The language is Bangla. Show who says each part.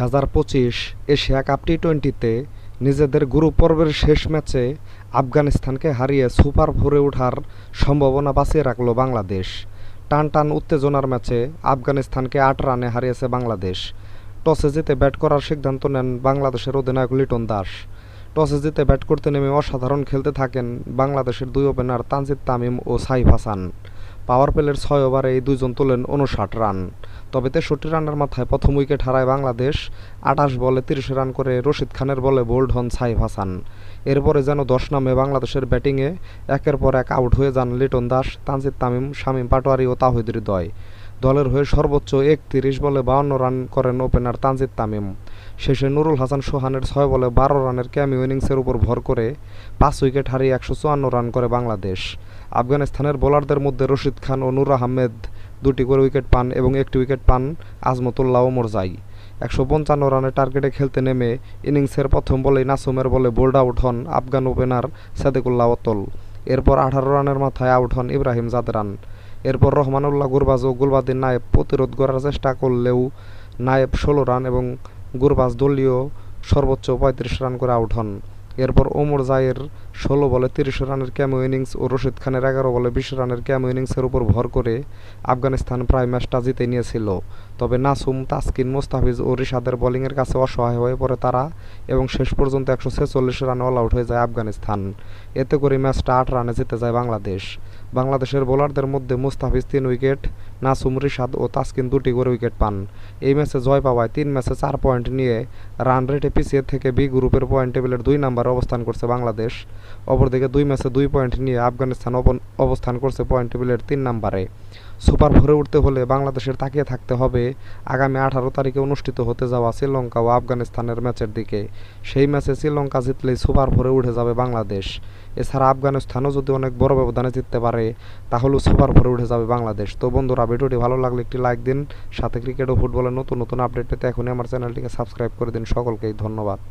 Speaker 1: হাজার পঁচিশ এশিয়া কাপ টি টোয়েন্টিতে নিজেদের গ্রুপ পর্বের শেষ ম্যাচে আফগানিস্তানকে হারিয়ে সুপার ফোরে ওঠার সম্ভাবনা বাঁচিয়ে রাখল বাংলাদেশ। টান টান উত্তেজনার ম্যাচে আফগানিস্তানকে আট রানে হারিয়েছে বাংলাদেশ। টসে জিতে ব্যাট করার সিদ্ধান্ত নেন বাংলাদেশের অধিনায়ক লিটন দাস। টসে জিতে ব্যাট করতে নেমে অসাধারণ খেলতে থাকেন বাংলাদেশের দুই ওপেনার তানজিদ তামিম ও সাইফ হাসান। পাওয়ার প্লের ছয় ওভারে এই দুইজন তোলেন উনষাট রান। তবে তেষট্টি রানের মাথায় প্রথম উইকেট হারায় বাংলাদেশ। আঠাশ বলে তিরিশ রান করে রশিদ খানের বলে বোল্ড হন সাইফ হাসান। এরপরে যেন দশ নামে বাংলাদেশের ব্যাটিংয়ে একের পর এক আউট হয়ে যান লিটন দাস, তানজিদ তামিম, শামীম পাটোয়ারি ও তাহিদ হৃদয়। দলের হয়ে সর্বোচ্চ একত্রিশ বলে বাউন্ন রান করেন ওপেনার তানজিদ তামিম। শেষে নুরুল হাসান সোহানের ছয় বলে বারো রানের ক্যামিও ইনিংসের উপর ভর করে পাঁচ উইকেট হারিয়ে একশো চুয়ান্ন রান করে বাংলাদেশ। আফগানিস্তানের বোলারদের মধ্যে রশিদ খান ও নূর আহমেদ দুটি করে উইকেট পান এবং একটি উইকেট পান আজমতুল্লাহ ওমরজাই একশো পঞ্চান্ন রানের টার্গেটে খেলতে নেমে ইনিংসের প্রথম বলেই নাসুমের বলে বোল্ড আউট হন আফগান ওপেনার সাদেকুল্লাহ অতল এরপর আঠারো রানের মাথায় আউট হন ইব্রাহিম জাদরান। এরপর রহমানুল্লাহ গুরবাজ ও গুলবাদিন নায়েব প্রতিরোধ করার চেষ্টা করলেও নায়েব ষোলো রান এবং গুরবাজ দলীয় সর্বোচ্চ পঁয়ত্রিশ রান করে আউট হন। এরপর ওমর জায়ের ষোলো বলে তিরিশ রানের ক্যামো ইনিংস ও রশিদ খানের এগারো বলে বিশ রানের ক্যামো ইনিংসের উপর ভর করে আফগানিস্তান প্রায় ম্যাচটা জিতে নিয়েছিল। তবে নাসুম, তাসকিন, মোস্তাফিজ ও রিশাদের বোলিংয়ের কাছে অসহায় হয়ে পড়ে তারা এবং শেষ পর্যন্ত একশো ছেচল্লিশ রানে অল আউট হয়ে যায় আফগানিস্তান। এতে করে ম্যাচটা আট রানে জিতে যায় বাংলাদেশ। বাংলাদেশের বোলারদের মধ্যে মুস্তাফিজ তিন উইকেট, নাসুম, রিশাদ ও তাসকিন দুটি করে উইকেট পান। এই ম্যাচে জয় পাওয়ায় তিন ম্যাচে চার পয়েন্ট নিয়ে রান রেটে পিছিয়ে থেকে বি গ্রুপের পয়েন্ট টেবিলের দুই নম্বরে অবস্থান করছে বাংলাদেশ। অপরদিকে দুই ম্যাচে দুই পয়েন্ট নিয়ে আফগানিস্তান অবস্থান করছে পয়েন্ট টেবিলের তিন নম্বরে। সুপার ফোরে উঠতে হলে বাংলাদেশের তাকিয়ে থাকতে হবে। আগামী আঠারো তারিখে অনুষ্ঠিত হতে যাওয়া শ্রীলঙ্কা ও আফগানিস্তানের ম্যাচের দিকে। সেই ম্যাচে শ্রীলঙ্কা জিতলেই সুপার ফোরে উঠে যাবে বাংলাদেশ। এছাড়া আফগানিস্তানও যদি অনেক বড় ব্যবধানে জিততে পারে, তাহলেও সুপার ফোরে উঠে যাবে বাংলাদেশ। তো বন্ধুরা, ভিডিওটি ভালো লাগলে একটি লাইক দিন। সাথে ক্রিকেট ও ফুটবলের নতুন নতুন আপডেট পেতে এখনই আমার চ্যানেলটিকে সাবস্ক্রাইব করে দিন। সকলকেই ধন্যবাদ।